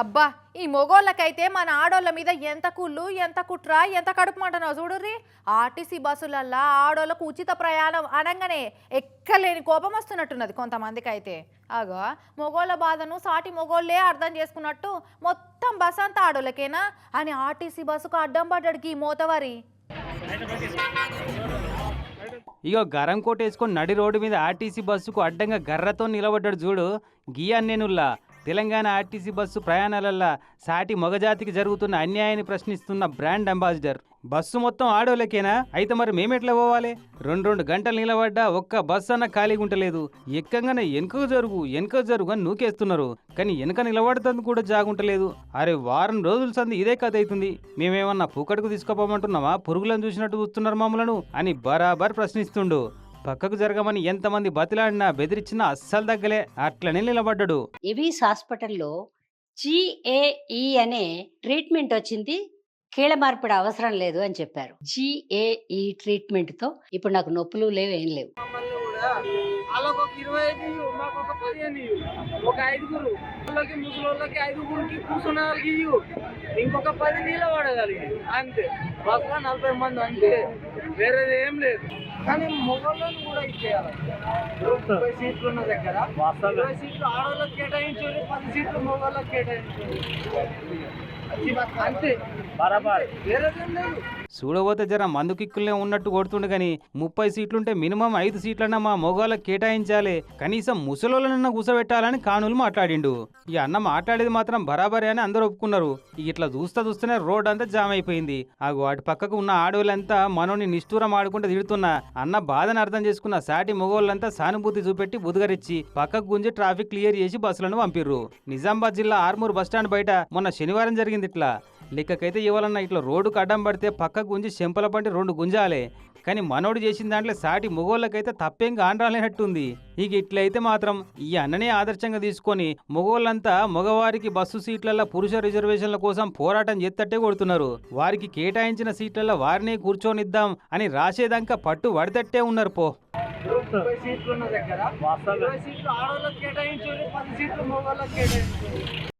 అబ్బా ఈ మొగోళ్ళకైతే మన ఆడోళ్ళ మీద ఎంత కుళ్ళు ఎంత కుట్ర ఎంత కడుపు మంటనో చూడుర్రి. ఆర్టీసీ బస్సులల్లా ఆడోళ్ళకు ఉచిత ప్రయాణం అనగానే ఎక్కలేని కోపం వస్తున్నట్టున్నది కొంతమందికి అయితే మొగోళ్ళ బాధను సాటి మొగోళ్ళే అర్థం చేసుకున్నట్టు మొత్తం బస్ అంతా ఆడోళ్ళకేనా అని ఆర్టీసీ బస్సుకు అడ్డం పడ్డాడికి ఈ మోతవరి. ఇగో గరం కోట్ వేసుకొని నడి రోడ్డు మీద ఆర్టీసీ బస్సుకు అడ్డంగా గర్రతో నిలబడ్డాడు చూడు గియన్నేనుల్లా తెలంగాణ ఆర్టీసీ బస్సు ప్రయాణాలల్ల సాటి మగజాతికి జరుగుతున్న అన్యాయాన్ని ప్రశ్నిస్తున్న బ్రాండ్ అంబాసిడర్. బస్సు మొత్తం ఆడోళ్ళకేనా? అయితే మరి మేమెట్లా పోవాలి? రెండు రెండు గంటలు నిలబడ్డా ఒక్క బస్సు అన్న ఖాళీగా ఉంటలేదు ఎక్కగానే వెనుక జరుగు వెనుక జరుగు అని నూకేస్తున్నారు. కానీ వెనక నిలబడతాను కూడా జాగుంటలేదు అరే వారం రోజుల సంది ఇదే కథ అవుతుంది మేమేమన్నా పూకడుకు తీసుకోపోమంటున్నామా? పురుగులను చూసినట్టు చూస్తున్నారు మమ్మలను అని బరాబర్ ప్రశ్నిస్తుండు. పక్కకు జరగమని ఎంతమంది బతిలాడినా బెదిరించినా అస్సలు తగ్గలే. అట్లనే నిలబడ్డాడు. ఎవిస్ హాస్పిటల్లో జిఏఈ అనే ట్రీట్మెంట్ వచ్చింది. కీళ్ళ మార్పిడి అవసరం లేదు అని చెప్పారు. జిఏఈ ట్రీట్మెంట్తో ఇప్పుడు నాకు నొప్పులు లేవు ఏం లేవు. మమ్మల్ని కూడా వాళ్ళకి ఒక ఇరవై ఐదు ఇయ్యు, మాకు ఒక పదిహేను ఇయ్యు. ఒక ఐదుగురు. వాళ్ళకి ముసలోళ్ళకి ఐదుగురికి కూర్చున్న వాళ్ళకి ఇయ్యు. ఇంకొక పది నీళ్ళ పడగలిగి అంతే. బస్సులో నలభై మంది అంతే వేరేది ఏం లేదు. కానీ మొగోళ్ళని కూడా ఇచ్చేయాలి ముప్పై సీట్లు ఉన్న దగ్గర ఇరవై సీట్లు ఆడవాళ్ళకి కేటాయించాలి పది సీట్లు మొగోళ్ళకి కేటాయించాలి అంతే. బరాబర్. వేరేదేం లేదు. చూడబోతే జర మందు కిక్కులనే ఉన్నట్టు కొడుతుండు కానీ ముప్పై సీట్లుంటే మినిమం ఐదు సీట్లన్నా మా మొగాళ్ళకి కేటాయించాలి. కనీసం ముసలోళ్ళనన్నా కూసబెట్టాలని కానులు మాట్లాడిండు. ఈ అన్న మాట్లాడేది మాత్రం బరాబరే అని అందరూ ఒప్పుకున్నారు. ఇట్లా చూస్తా చూస్తేనే రోడ్ అంతా జామ్ అయిపోయింది ఆ వాటి పక్కకు ఉన్న ఆడవాళ్ళంతా మనోని నిష్ఠూరం ఆడుకుంటూ తిడుతున్నా. అన్న బాధను అర్థం చేసుకున్న సాటి మొగోళ్ళంతా సానుభూతి చూపెట్టి బుధగరిచ్చి పక్కకు గుంజి ట్రాఫిక్ క్లియర్ చేసి బస్సులను పంపిర్రు. నిజామాబాద్ జిల్లా ఆర్మూర్ బస్టాండ్ బయట మొన్న శనివారం జరిగింది ఇట్లా. లెక్కకైతే ఇవ్వాలన్నా ఇట్లా రోడ్డుకు అడ్డం పడితే పక్కకు గుంజి చెంపల పంటి రెండు గుంజాలే. కానీ మనోడు చేసిన దాంట్లో సాటి మొగోళ్ళకైతే తప్పేం కానరాలేనట్టుంది ఇక ఇట్లయితే మాత్రం ఈ అన్ననే ఆదర్శంగా తీసుకొని మొగోళ్ళంతా మగవారికి బస్సు సీట్లలో పురుష రిజర్వేషన్ల కోసం పోరాటం చేస్తట్టే కొడుతున్నారు. వారికి కేటాయించిన సీట్లలో వారినే కూర్చొనిద్దాం అని రాసేదాకా పట్టు పడితట్టే ఉన్నారు పో. ముప్పై సీట్లు ఉన్న దగ్గర. ఇరవై సీట్లు ఆడవాళ్ళకి కేటాయించాలి పది సీట్లు మగవాళ్ళకి కేటాయించాలి